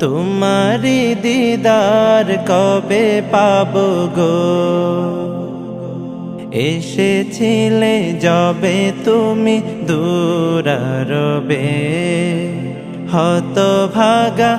তোমারি দিদার কবে পাব গো? এসেছিলে যবে তুমি দূরারবে হত ভাগা